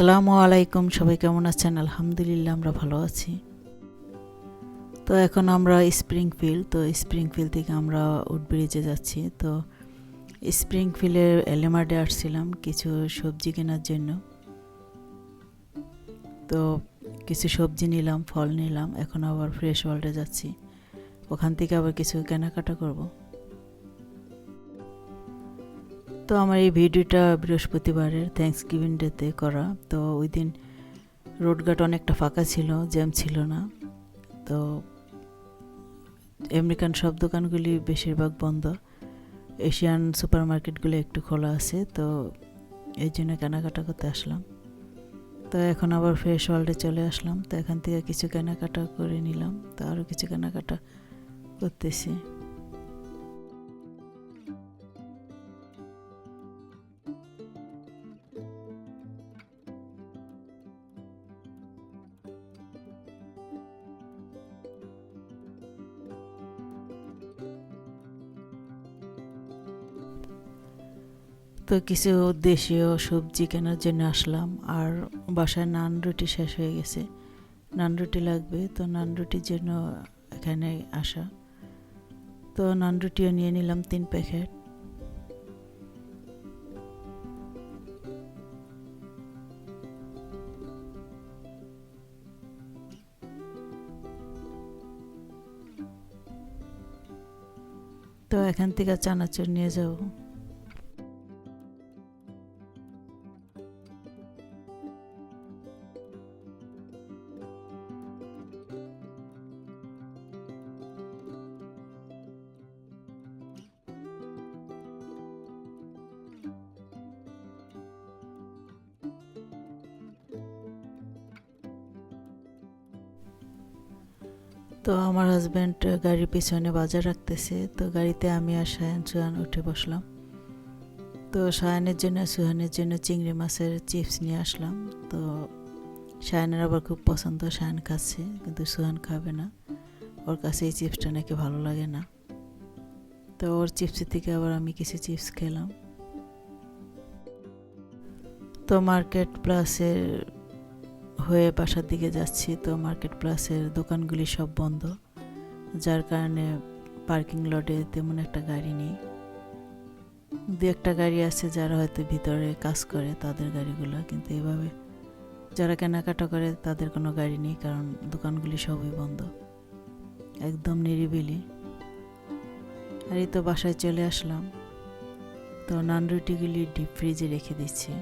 আসসালামু আলাইকুম, সবাই কেমন আছেন? আলহামদুলিল্লাহ, আমরা ভালো আছি। তো এখন আমরা স্প্রিংফিল্ড তো স্প্রিংফিল্ড থেকে আমরা উডব্রিজে যাচ্ছি। তো স্প্রিংফিল্ডের এলেমার্ডে আসছিলাম কিছু সবজি কেনার জন্য। তো কিছু সবজি নিলাম, ফল নিলাম, এখন আবার ফ্রেশ ওয়ার্ল্ডে যাচ্ছি। ওখান থেকে আবার কিছু কেনাকাটা করব। তো আমার এই ভিডিওটা বৃহস্পতিবারের থ্যাংকস গিভিং ডেতে করা। তো ওই দিন রোডঘাট অনেকটা ফাঁকা ছিল, জ্যাম ছিল না। তো আমেরিকান সব দোকানগুলি বেশিরভাগ বন্ধ। এশিয়ান সুপার মার্কেটগুলো একটু খোলা আছে, তো এই জন্য কেনাকাটা করতে আসলাম। তো এখন আবার ফ্রেশ ওয়ার্ল্ডে চলে আসলাম। তো এখান থেকে কিছু কেনাকাটা করে নিলাম। তো আরও কিছু কেনাকাটা করতেছি। তো কিছু দেশীয় সবজি কেনার জন্য আসলাম, আর বাসায় নান রুটি শেষ হয়ে গেছে। নান রুটি লাগবে, তো নান রুটির জন্য এখানে আসা। তো নান রুটিও নিয়ে নিলাম তিন প্যাকেট। তো এখান থেকে চানাচুর নিয়ে যাব। তো আমার হাজব্যান্ড গাড়ির পিছনে বাজার রাখতেছে, তো গাড়িতে আমি আর সায়ান, সুহান উঠে বসলাম। তো সায়ানের জন্য, সুহানের জন্য চিংড়ি মাছের চিপস নিয়ে আসলাম। তো সায়ানের আবার খুব পছন্দ, সায়ান খাচ্ছে, কিন্তু সুহান খাবে না। ওর কাছে এই চিপসটা নাকি ভালো লাগে না। তো ওর চিপসের থেকে আবার আমি কিছু চিপস খেলাম। তো মার্কেট প্লাসের হয়ে বাসার দিকে যাচ্ছি, তো মার্কেট প্লাসের দোকানগুলি সব বন্ধ। যার কারণে পার্কিং লটে তেমন একটা গাড়ি নেই। দু একটা গাড়ি আছে যারা হয়তো ভিতরে কাজ করে তাদের গাড়িগুলো, কিন্তু এভাবে যারা কেনাকাটা করে তাদের কোনো গাড়ি নেই, কারণ দোকানগুলি সবই বন্ধ। একদম নিরিবিলি। আর এই তো বাসায় চলে আসলাম। তো নান রুটিগুলি ডিপ ফ্রিজে রেখে দিচ্ছি।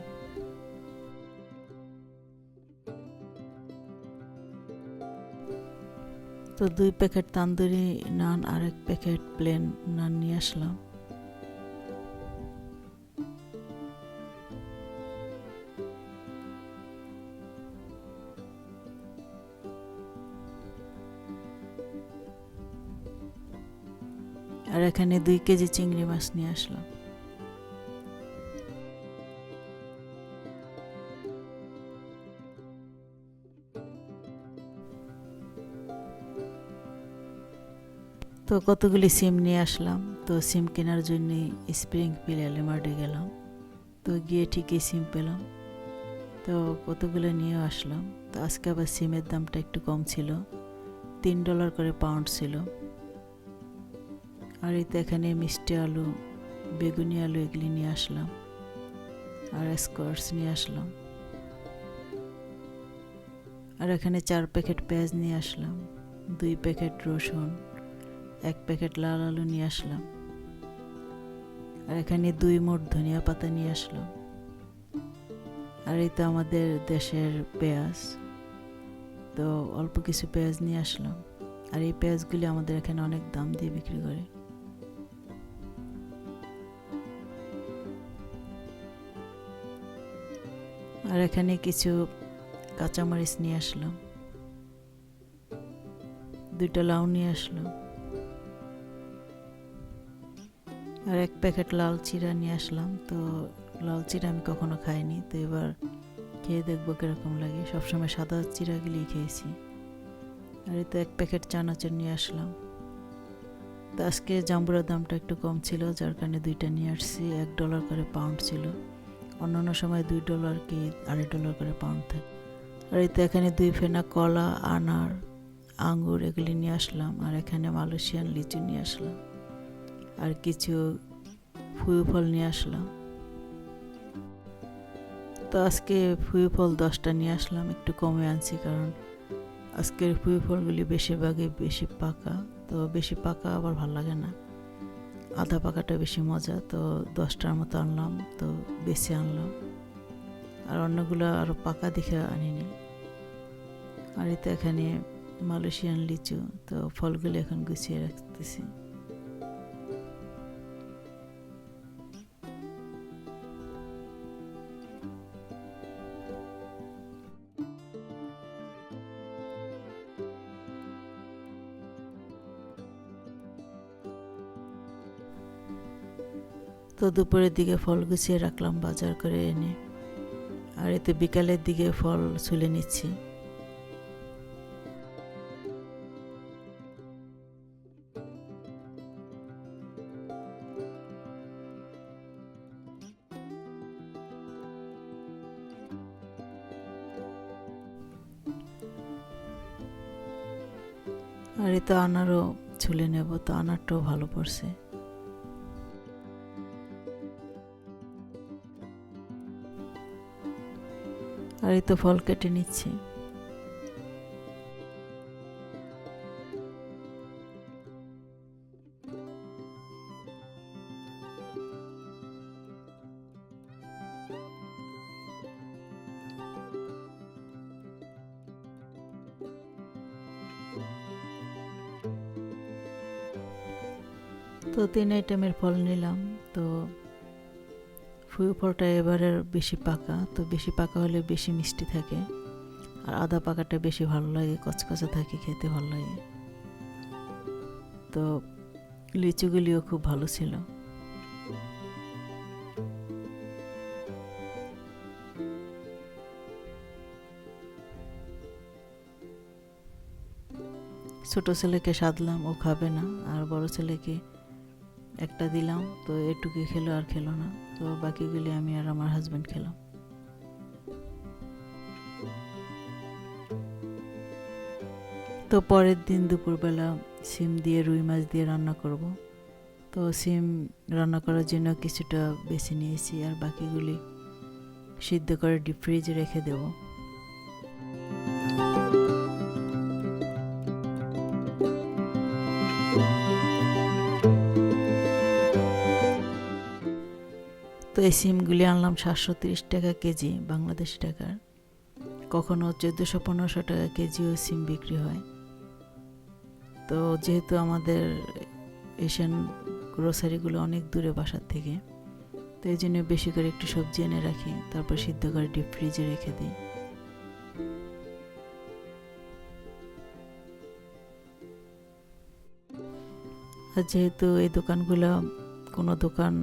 তো দুই প্যাকেট তান্দুরি নান আর এক প্যাকেট প্লেন নান নিয়ে আসলাম। আর এখানে দুই কেজি চিংড়ি মাছ নিয়ে আসলাম। তো কতগুলি সিম নিয়ে আসলাম। তো সিম কেনার জন্য স্প্রিং ফিল এলিমার্ডে গেলাম। তো গিয়ে ঠিকই সিম পেলাম। তো কতগুলো নিয়ে আসলাম। তো আজকে আবার সিমের দামটা একটু কম ছিল। তিন ডলার করে পাউন্ড ছিল। আর এই তো এখানে মিষ্টি আলু, বেগুনি আলু এগুলি নিয়ে আসলাম। আর স্কোয়ার্স নিয়ে আসলাম। আর এখানে চার প্যাকেট পেঁয়াজ নিয়ে আসলাম। দুই প্যাকেট রসুন। এক প্যাকেট লাল আলু নিয়ে আসলাম। আর এখানে দুই মোট ধনিয়া পাতা নিয়ে আসলো। আর এই তো আমাদের দেশের পেঁয়াজ। তো অল্প কিছু পেঁয়াজ নিয়ে আসলাম। আর এই পেঁয়াজগুলি আমাদের এখানে অনেক দাম দিয়ে বিক্রি করে। আর এখানে কিছু কাঁচামরিচ নিয়ে আসলাম। দুইটা লাউ নিয়ে আসলাম। আর এক প্যাকেট লাল চিরা নিয়ে আসলাম। তো লাল চিরা আমি কখনো খাইনি। তো এবার খেয়ে দেখব কীরকম লাগে। সবসময় সাদা চিরাগুলি খেয়েছি। আর তো এক প্যাকেট চানাচুর নিয়ে আসলাম। তো আজকে জাম্বুরার দামটা একটু কম ছিল, যার কারণে দুইটা নিয়ে আসছি। এক ডলার করে পাউন্ড ছিল। অন্যান্য সময় দুই ডলার কি আড়াই ডলার করে পাউন্ড থাকে। আর এই তো এখানে দুই ফেনা কলা, আনার, আঙ্গুর এগুলি নিয়ে আসলাম। আর এখানে মালয়েশিয়ান লিচু নিয়ে আসলাম। আর কিছু ফুল ফল নিয়ে আসলাম। তো আজকে ফুল ফল দশটা নিয়ে আসলাম, একটু কমে আনছি কারণ আজকের ফুল ফলগুলি বেশিরভাগই বেশি পাকা, তো বেশি পাকা আবার ভালো লাগে না। আধা পাকাটা বেশি মজা, তো দশটার মতো আনলাম, তো বেশি আনলাম। আর অন্যগুলো আরও পাকা দেখে আনিনি। আর এতে এখানে মালয়েশিয়ান লিচু, তো ফলগুলো এখন গুছিয়ে রাখতেছি। দুপুরের দিকে ফল গুছিয়ে রাখলাম বাজার করে এনে, আর এতে বিকালের দিকে ফল ছুলে নিচ্ছি। আর এতে আনারও ছুলে নেব, তো আনারটাও ভালো পড়ছে। আর এই তো ফল কেটে নিচ্ছি। তো তিন আইটেমের ফল নিলাম। তো ফুল ফলটা এবারের বেশি পাকা, তো বেশি পাকা হলে বেশি মিষ্টি থাকে। আর আদা পাকাটা বেশি ভালো লাগে, কচকচা থাকে, খেতে ভালো লাগে। তো লিচুগুলিও খুব ভালো ছিল। ছোট ছেলেকে সাধলাম, ও খাবে না। আর বড় ছেলেকে একটা দিলাম, তো এটুকু খেলো আর খেলো না। তো বাকিগুলি আমি আর আমার হাজব্যান্ড খেলাম। তো পরের দিন দুপুরবেলা সিম দিয়ে রুই মাছ দিয়ে রান্না করব। তো সিম রান্না করার জন্য কিছুটা বেছে নিয়েছি আর বাকিগুলি সিদ্ধ করে ডিপ ফ্রিজে রেখে দেবো। তো এই সিমগুলি আনলাম সাতশো তিরিশ টাকা কেজি, বাংলাদেশ টাকার। কখনো চোদ্দোশো পনেরোশো টাকা কেজিও সিম বিক্রি হয়। তো যেহেতু আমাদের এশিয়ান গ্রোসারিগুলো অনেক দূরে বাসার থেকে, তো এই জন্য বেশি করে একটু সবজি এনে রাখি, তারপর সিদ্ধ করে ডিপ ফ্রিজে রেখে দিই। আর যেহেতু এই দোকানগুলো, কোনো দোকান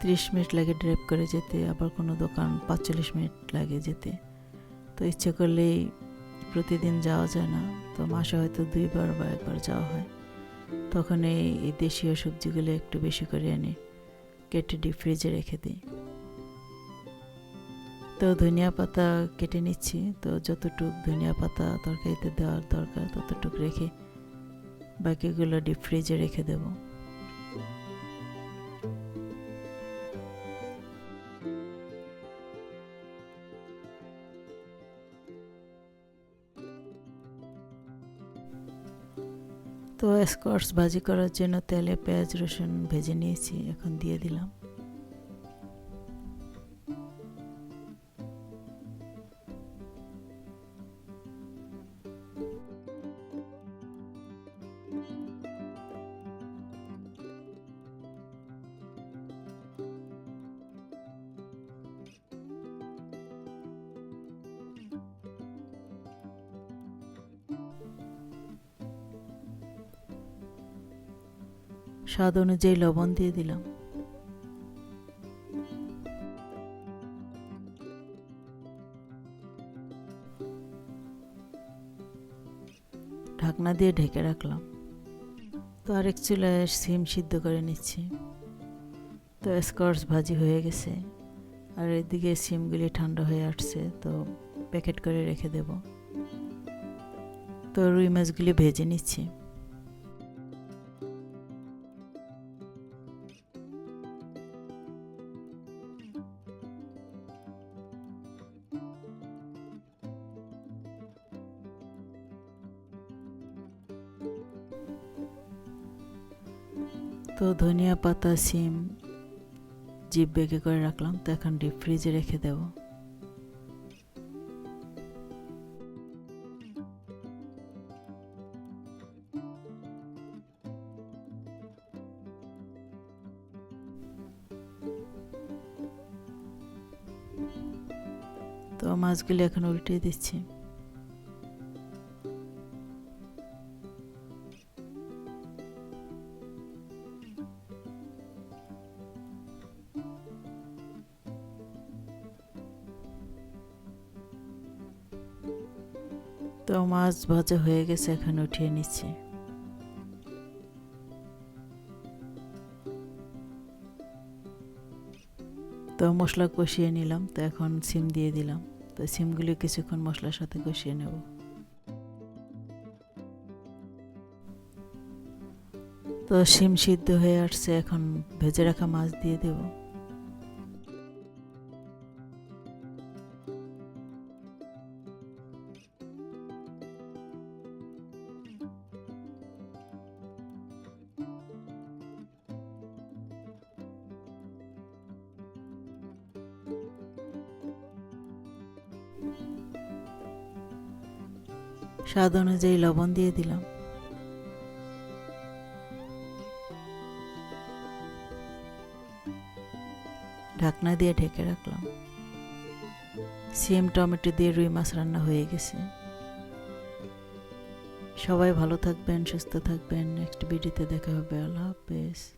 ত্রিশ মিনিট লাগে ড্রাইভ করে যেতে, আবার কোনো দোকান পাঁচচল্লিশ মিনিট লাগে যেতে। তো ইচ্ছে করলেই প্রতিদিন যাওয়া যায় না, তো মাসে হয়তো দুইবার বা একবার যাওয়া হয়। তখন এই দেশীয় সবজিগুলো একটু বেশি করে এনে কেটে ডিপ ফ্রিজে রেখে দিই। তো ধনিয়া পাতা কেটে নিচ্ছি, তো যতটুক ধনিয়া পাতা তরকারিতে দেওয়ার দরকার ততটুক রেখে বাকিগুলো ডিপ ফ্রিজে রেখে দেবো। তো স্কোয়ার্স ভাজি করার জন্য তেলে পেঁয়াজ রসুন ভেজে নিয়েছি এখন দিয়ে দিলাম। স্বাদ অনুযায়ী লবণ দিয়ে দিলাম। ঢাকনা দিয়ে ঢেকে রাখলাম। তো আরেক চুলায় সিম সিদ্ধ করে নিচ্ছি। তো স্কর্স ভাজি হয়ে গেছে। আর এদিকে সিমগুলি ঠান্ডা হয়ে আসছে, তো প্যাকেট করে রেখে দেব। তো রুই মাছগুলি ভেজে নিচ্ছি। তো ধনিয়া পাতা, সিম জিপ বেগে করে রাখলাম, তো এখন ডিপ ফ্রিজে রেখে দেব। তো মাছগুলি এখন উল্টিয়ে দিচ্ছি। তো মাছ ভাজা হয়ে গেছে, এখন উঠিয়ে নিচ্ছি। তো মশলা কষিয়ে নিলাম, তো এখন সিম দিয়ে দিলাম। তো সিমগুলি কিছুক্ষণ মশলার সাথে কষিয়ে নেব। তো সিম সিদ্ধ হয়ে আসছে, এখন ভেজে রাখা মাছ দিয়ে দেবো। স্বাদ অনুযায়ী লবণ দিয়ে দিলাম। ঢাকনা দিয়ে ঢেকে রাখলাম। সিম, টমেটো দিয়ে রুই মাছ রান্না হয়ে গেছে। সবাই ভালো থাকবেন, সুস্থ থাকবেন। নেক্সট ভিডিওতে দেখা হবে। আল্লাহ হাফেজ।